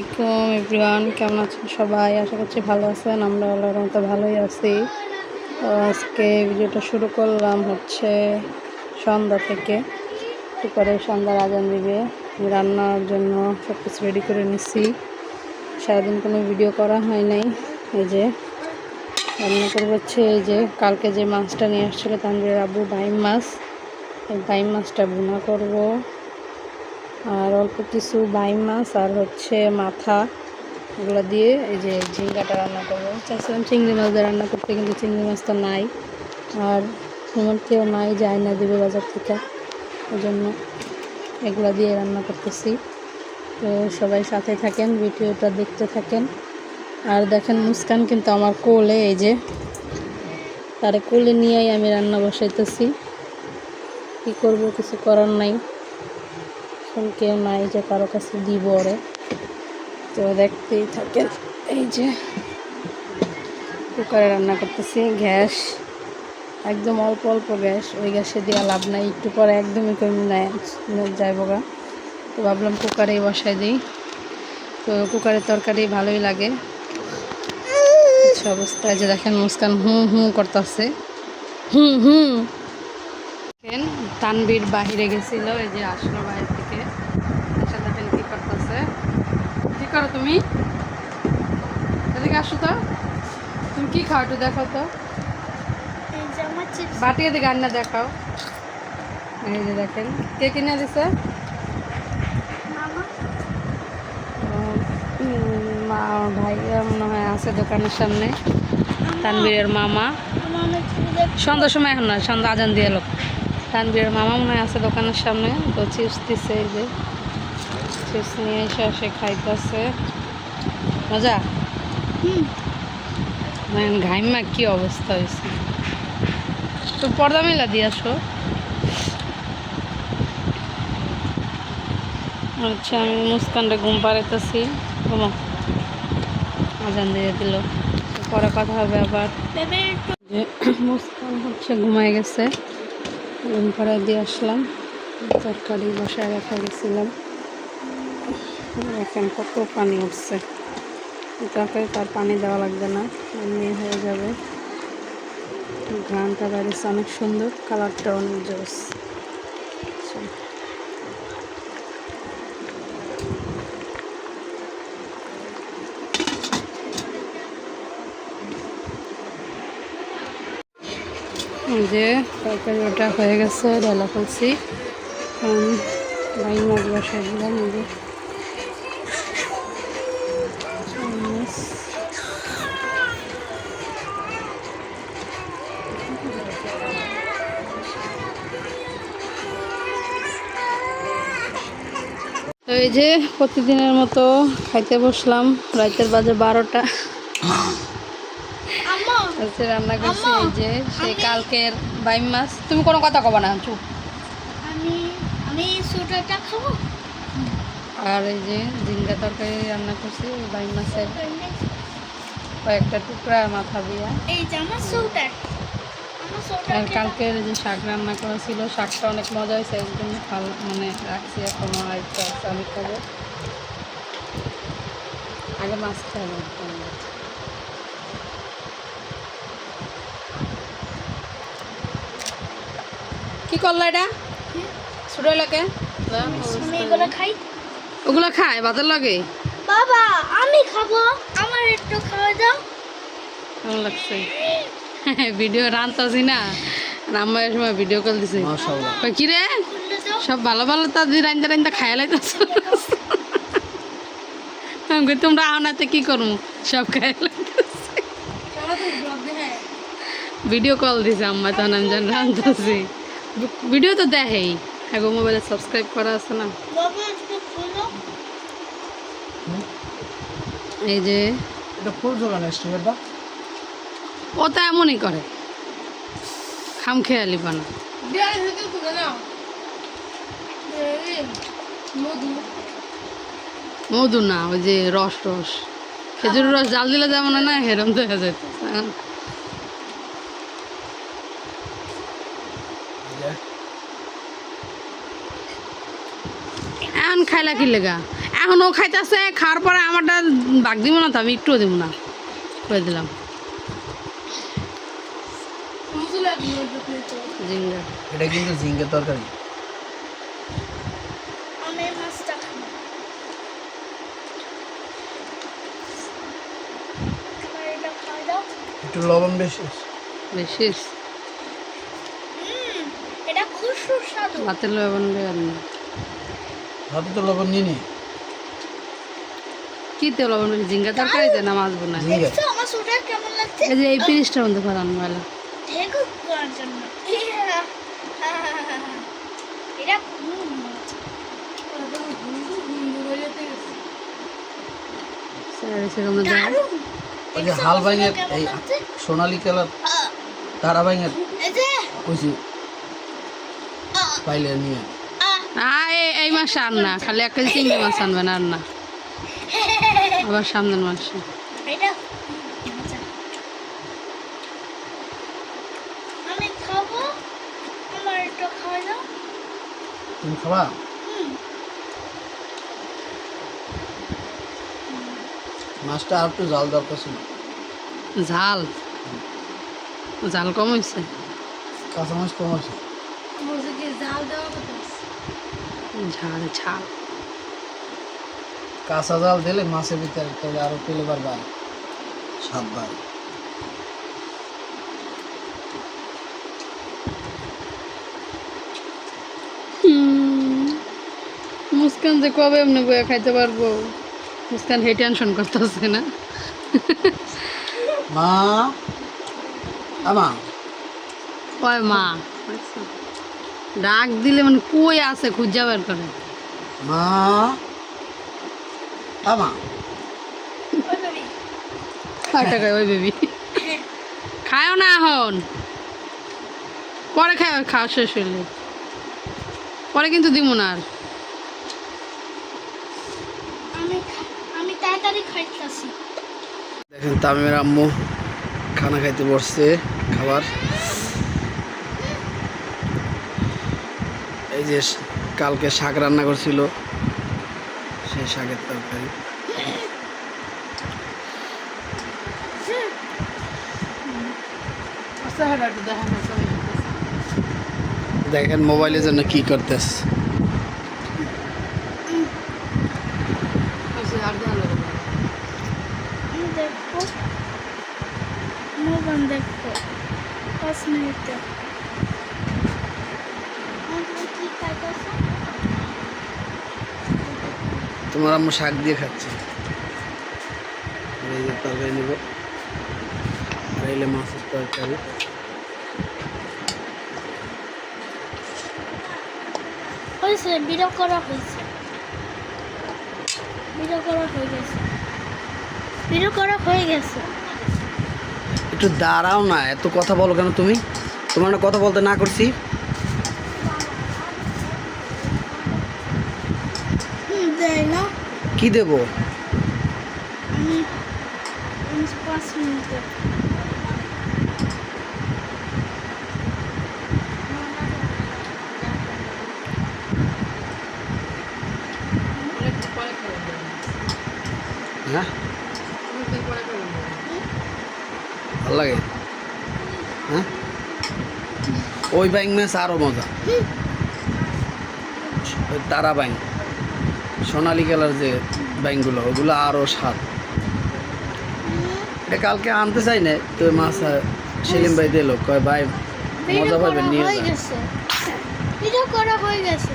আসসালামাইকুম এভরিওয়ান, কেমন আছেন সবাই? আশা করছি ভালো আছেন, আমরা আল্লাহর মতো ভালোই আছি। তো আজকে ভিডিওটা শুরু করলাম হচ্ছে সন্ধ্যা থেকে। একটু পরে সন্ধ্যার আজান দিবে। রান্নার জন্য সব কিছু রেডি করে নিচ্ছি সারাদিন কোনো ভিডিও করা হয় নাই। এই যে রান্না করে হচ্ছে এই যে কালকে যে মাছটা নিয়ে আসছিল তানভীর আব্বু, বাইম মাছ। এই বাইম মাছটা ভুনা করব। আর অল্প কিছু বাইম মাছ আর হচ্ছে মাথা, এগুলো দিয়ে এই যে ঝিঙ্গাটা রান্না করব। চাইছিলাম চিংড়ি মাছ দিয়ে রান্না করতে, কিন্তু চিংড়ি মাছ তো নাই। আর তেমন কেউ নাই যায় না দেবে বাজার থেকে। ওই জন্য এগুলো দিয়ে রান্না করতেছি। তো সবাই সাথে থাকেন, ভিডিওটা দেখতে থাকেন। আর দেখেন মুস্কান কিন্তু আমার কোলে, এই যে তারে কোলে নিয়েই আমি রান্না বসাইতেছি। কী করব, কিছু করার নাই। এখন কেউ নাই যে কারও কাছে দিব ওরে। তো দেখতেই থাকেন, এই যে কুকারে রান্না করতেছি, গ্যাস, একদম অল্প অল্প গ্যাস, ওই গ্যাসে দেওয়া লাভ নাই, একটু পরে একদমই কমে নাই যাইব গা। তো ভাবলাম কুকারেই বসাই দিই। তো কুকারের তরকারি ভালোই লাগে। অবস্থায় যে দেখেন মুস্কান হুম হুম করতেছে। হুম হুম। তানবীর বাহিরে গেছিল এই যে আসলো বাইরে থেকে। এসে দেখেন কি করতেছে? কি করো তুমি? এদিকে আসো তো। তুমি কি খাও একটু দেখো তো। বাটি এদিকে আন্না দেখাও। এই যে দেখেন কে কিনে দিছে? মা ভাই মনে হয় আছে দোকানের সামনে। তানবীরের মামা। সন্ধ্যার সময় এখন না সন্ধ্যা আজান দিয়ে লোক তানবীরের মামা মনে হয় আছে দোকানের সামনে তো চিপস দিছে এই যে। চিপস নিয়ে এসে সে খাইতেছে। মজা? ঘাইমা কি অবস্থা হয়েছে তো পর্দা মেলা দিয়ে আসো। আচ্ছা আমি মুস্কানটা ঘুম পাড়াইতেছি। ঘুমো। আজান দিয়ে দিল। পরে কথা হবে আবার। মুস্কান হচ্ছে ঘুমায় গেছে। ঘুম পাড়ায় দিয়ে আসলাম। তরকারি বসায় রাখা গেছিলাম। এখন কত পানি উঠছে। তরকারি তার পানি দেওয়া লাগবে না, এমনি হয়ে যাবে। ঘ্রানটা বাড়িছে অনেক সুন্দর। কালারটা অনেক জোস। যে তরকারি ওটা হয়ে গেছে ঢালা ফেলছি বাইন মাছ বসাই দিলাম যে। তো এই যে প্রতিদিনের মতো খাইতে বসলাম, রাতের বাজে বারোটা। হচ্ছে রান্না করছি এই যে সেই কালকের বাইম মাছ। তুমি কোনো কথা কবা না চুপ। আমি আমি সোটাটা খাব। আর এই যে ঝিঙ্গা তরকারি রান্না করছি বাইম মাছের কয়েকটা টুকরা মাথা দিয়া। এই যে আমার আর কালকের যে শাক রান্না করা ছিল শাকটা অনেক মজা হয়েছে জন্য ভালো মানে রাখছি এখনও আছে আমি খাব। আগে মাছ খাব কি করল এটা? ছোট লাগে আমি এগুলো খাই। ওগুলো খায় বাজার লাগে? বাবা আমি খাব। আমার একটু খাওয়া দাও। কেমন লাগছে। ভিডিও রানতাছি না। রাম্মায়ের সময় ভিডিও কল দিছে। কই, কি রে সব ভালো ভালো তাদের রাইন্দা রাইন্দা খাইয়া লাইতাছ। আমি তোমরা আনাতে কি করব সব খাইয়া লাইতাছে। ভিডিও কল দিছে আম্মা তখন আমি জান রান্তাছি। ভিডিও তো দেখেই। হ্যাঁ মোবাইলে সাবস্ক্রাইব করা আছে না। এই যে ও তো এমনই করে। খাম খেয়ালি বানা। মধু না ওই যে রস রস। খেজুর রস জাল দিলে যেমন হয় না হেরম দেখা যায় এখন খাইলা কি লেগা? এখন ও খাইতেছে খাওয়ার পরে আমারটা বাগ দিব না তো আমি একটুও দিব না। করে দিলাম? এটা কিন্তু ঝিঙ্গের তরকারি। আমি এই মাছটা খাব। আমার এটা খাওয়া দাও একটু লবণ বেশি। বেশি হুম এটা খুব ভাতের লবণ দেবেন না তো লবণ নিয়ে নি কি তে লবণ বেশি জিঙ্গা তরকারি দেন না মাছ বোনা ঝিঙ্গে। আমার সোটা কেমন লাগছে? এই যে এই পিরিশটার মধ্যে করান মেলা হাল ভাঙের এই? সোনালি কালার তারা ভাঙের কইছি পাইলে নিয়ে। আ এই এই মাসে আর না খালি এক কেজি চিংড়ি মাছ আনবেন আর না। আবার সামনের মাসে। তুমি খাবা? মাছটা আর একটু জাল দরকার ছিল। ঝাল? ঝাল কম হয়েছে কাঁচা মাছ কম আছে জাল দেওয়া কথা ঝাল ঝাল। কাঁচা জাল দিলে মাছের ভিতরে তাহলে আরও পেলে পারবা স্বাদ বাড়ে। মুস্কান যে কবে এমনি বয়ে খাইতে পারব? মুস্কান হে টেনশন করতেছে না। মা? আমা? কয় মা। ডাক দিলে মানে কই আছে খুঁজা বের করে? মা আমা ওই বেবি? খায়ও না এখন। পরে খায় খাওয়া শেষ হইলে। পরে কিন্তু দিব না আর। আমি খা- আমি তাড়াতাড়ি খাইতেছি। দেখেন তামিমের আম্মু খানা খাইতে বসছে খাবার। এই যে কালকে শাক রান্না করছিল, সেই শাকের তরকারি। দেখেন মোবাইলের জন্য কি দেখব মোবাইল দেখব পাঁচ মিনিটে আমি কি খাইতেছি তোমার আম্মু শাক দিয়ে খাচ্ছে। এই যে তরকারি নেব। আর এলে মাছের তরকারি। হয়েছে বিরো করা হয়েছে। বিরো করা হয়ে গেছে। বিরো করা হয়ে গেছে। একটু দাঁড়াও না এত কথা বলো কেন তুমি? তোমার না কথা বলতে না করছি। দেয় না। কি দেবো? হ্যাঁ? ভালো লাগে? হ্যাঁ? ওই ব্যাংক ম্যাচ আরও মজা। ওই তারা ব্যাংক সোনালি কালার যে ব্যাংকগুলো ওগুলো আরও সাত। এটা কালকে আনতে চাই না তো মাছ সেলিম ভাই দিল কয় ভাই মজা পাবেন নিয়ে করা হয়ে গেছে।